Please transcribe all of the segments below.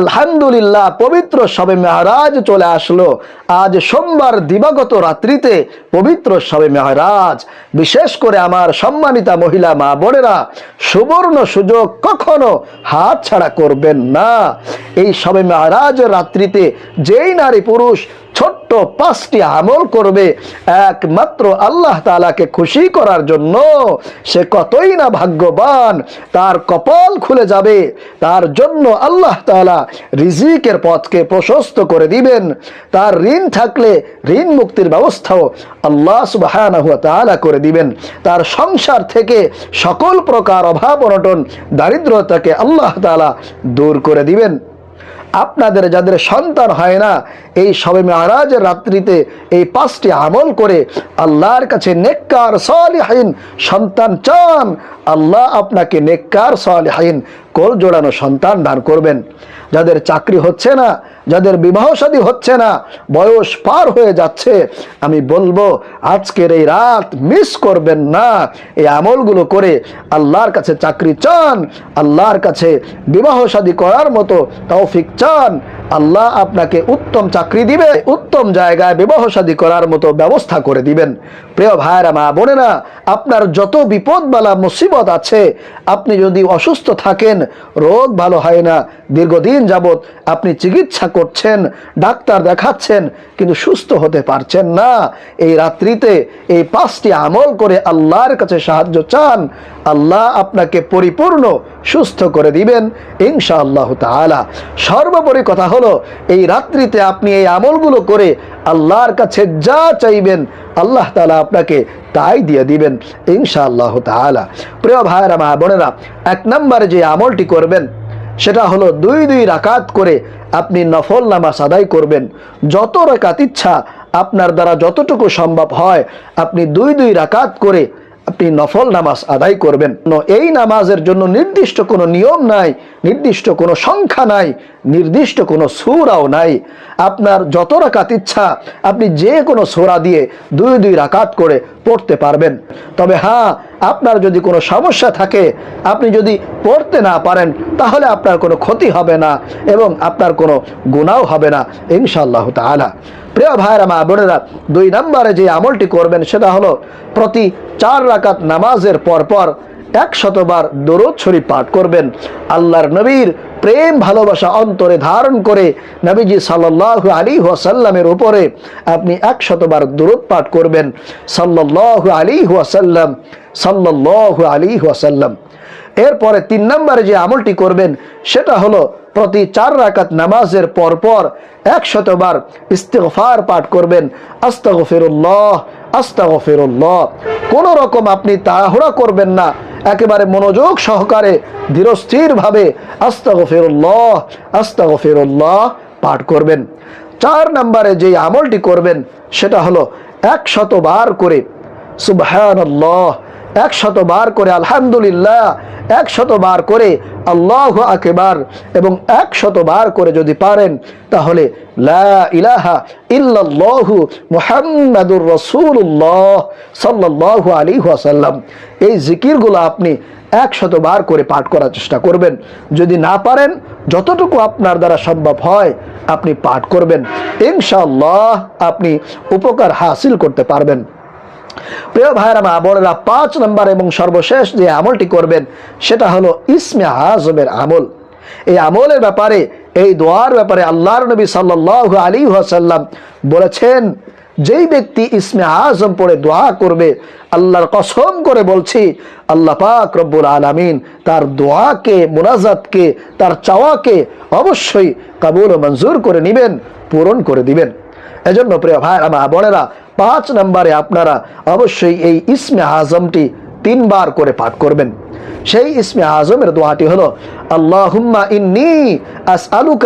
আলহামদুলিল্লাহ, পবিত্র সবে মেহরাজ চলে আসলো। আজ সোমবার দিবাগত রাত্রিতে পবিত্র সবে মেহরাজ। বিশেষ করে আমার সম্মানিতা মহিলা মা বোনেরা, সুবর্ণ সুযোগ কখনো হাত ছাড়া করবেন না। এই সবে মেহরাজ রাত্রিতে যেই নারী পুরুষ ছোট্ট পাঁচটি আমল করবে। একমাত্র আল্লাহ তালাকে খুশি করার জন্য সে কতই না ভাগ্যবান, তার কপাল খুলে যাবে। তার জন্য আল্লাহ তালা রিজিকের পথকে প্রশস্ত করে দিবেন। তার ঋণ থাকলে ঋণ মুক্তির ব্যবস্থাও আল্লাহ সুবাহ করে দিবেন। তার সংসার থেকে সকল প্রকার অভাব অনটন, দারিদ্রতাকে আল্লাহ তালা দূর করে দিবেন। আপনাদের, যাদের সন্তান হয় না, এই সবে মেয়ারাজের রাত্রিতে এই পাঁচটি আমল করে আল্লাহর কাছে নেককার সালিহাইন সন্তান চান, আল্লাহ আপনাকে নেককার সালিহাইন কোল জোড়ানো সন্তান দান করবেন। যাদের চাকরি হচ্ছে না যাদের বিবাহ সাদী হচ্ছে না, বয়স পার হয়ে যাচ্ছে, আমি বলব আজকের এই রাত মিস করবেন না। এই আমলগুলো করে আল্লাহর কাছে চাকরি চান, আল্লাহর কাছে বিবাহ সাদী করার মতো তৌফিক চান। আল্লাহ আপনাকে উত্তম চাকরি দিবে, উত্তম জায়গায় বিবাহ শাদী করার মতো ব্যবস্থা করে দিবেন। প্রিয় ভাইরা মা বোনেরা, আপনার যত বিপদ বালা মুসিবত আছে, আপনি যদি অসুস্থ থাকেন, রোগ ভালো হয় না, দীর্ঘদিন যাবৎ আপনি চিকিৎসা করছেন, ডাক্তার দেখাচ্ছেন, কিন্তু সুস্থ হতে পারছেন না, এই রাত্রিতে এই পাঁচটি আমল করে আল্লাহর কাছে সাহায্য চান আল্লাহ আপনাকে পরিপূর্ণ, সুস্থ করে দিবেন ইনশা আল্লাহ তালা সর্বোপরি কথা হলো, এই রাত্রিতে আপনি এই আমলগুলো করে আল্লাহর কাছে যা চাইবেন, আল্লাহ তালা আপনাকে তাই দিয়ে দিবেন ইনশা আল্লাহ তালা প্রিয় ভাইয়েরা, মা বোনেরা, এক নম্বরে যে আমলটি করবেন, সেটা হলো দুই দুই রাকাত করে আপনি নফল নামাজ আদায় করবেন। যত রাকাত ইচ্ছা আপনার দ্বারা যতটুকু সম্ভব হয়, আপনি দুই দুই রাকাত করে আপনি নফল নামাজ আদায় করবেন। এই নামাজের জন্য নির্দিষ্ট কোনো নিয়ম নাই, নির্দিষ্ট কোনো সংখ্যা নাই নির্দিষ্ট কোনো সুরাও নাই। আপনার যত রাকাত ইচ্ছা, আপনি যে কোনো সোরা দিয়ে দুই দুই রাকাত করে পড়তে পারবেন। তবে হ্যাঁ আপনার যদি কোনো সমস্যা থাকে, আপনি যদি পড়তে না পারেন, তাহলে আপনার কোনো ক্ষতি হবে না এবং আপনার কোনো গুণাও হবে না, ইনশাআল্লাহ তাআলা। প্রিয় ভাইরা মা বোনেরা, দুই নম্বরে যে আমলটি করবেন, সেটা হলো প্রতি চার রাকাত নামাজের পর পর পর একশতবার দরুদ শরীফ পাঠ করবেন। আল্লাহর নবীর প্রেম, ভালোবাসা অন্তরে ধারণ করে নবীজি সাল্লাহ আলী ওয়াসাল্লামের উপরে আপনি একশতবার দরুদ পাঠ করবেন। সাল্লাহ আলী ওয়াসাল্লাম সাল্লাহ আলী ওয়াসাল্লাম। এরপরে তিন নম্বরে যে আমলটি করবেন, সেটা হলো প্রতি চার রাকাত নামাজের পর পর একশতবার ইস্তেগফার পাঠ করবেন। আস্তাগফিরুল্লাহ আস্তাগফিরুল্লাহ। কোনো রকম আপনি তাড়াহুড়া করবেন না। একেবারে মনোযোগ সহকারে ধীরস্থিরভাবে আস্তাগ ফেরুল্লাহ পাঠ করবেন। চার নম্বরে যে আমলটি করবেন, সেটা হলো একশতবার করে সুবহানাল্লাহ একশত বার করে আলহামদুলিল্লাহ একশত বার করে আল্লাহ আকেবার এবং একশত বার করে যদি পারেন, তাহলে লা ইলাহা ইল্লাল্লাহু মুহাম্মাদুর রাসূলুল্লাহ সাল্লাল্লাহু আলাইহি ওয়াসাল্লাম। এই জিকিরগুলো আপনি একশত বার করে পাঠ করার চেষ্টা করবেন। যদি না পারেন, যতটুকু আপনার দ্বারা সম্ভব হয়, আপনি পাঠ করবেন। ইনশাআল্লাহ আপনি উপকার হাসিল করতে পারবেন। প্রিয় ভাইরা মা বোনেরা, পাঁচ নম্বর এবং সর্বশেষ যে আমলটি করবেন, সেটা হলো ইসমে আজমের আমল। এই আমলের ব্যাপারে, এই দোয়ার ব্যাপারে আল্লাহর নবী সাল্লাহ আলী সাল্লাম বলেছেন, যেই ব্যক্তি ইসমে আজম পড়ে দোয়া করবে, আল্লাহর কসম করে বলছি, আল্লাহ পাক রব্বুল আলামিন তার দোয়াকে, মুনাজাতকে, তার চাওয়াকে অবশ্যই কাবুল মঞ্জুর করে নেবেন, পূরণ করে দিবেন। এজন্য প্রিয় ভাই আমার বোনেরা পাঁচ নম্বরে আপনারা অবশ্যই এই ইসমে আজমটি তিনবার করে পাঠ করবেন। সেই ইসমে আজমের দোয়াটি হলো ইন্নি আল্লাহ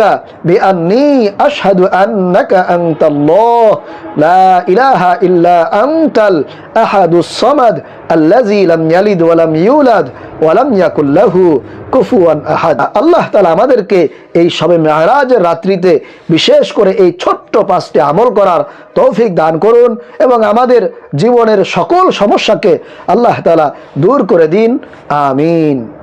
আমাদেরকে এই সবে মেহরাজের রাত্রিতে বিশেষ করে এই ছোট্ট পাঁচটি আমল করার তৌফিক দান করুন এবং আমাদের জীবনের সকল সমস্যাকে আল্লাহ তাআলা দূর করে দিন। আমিন।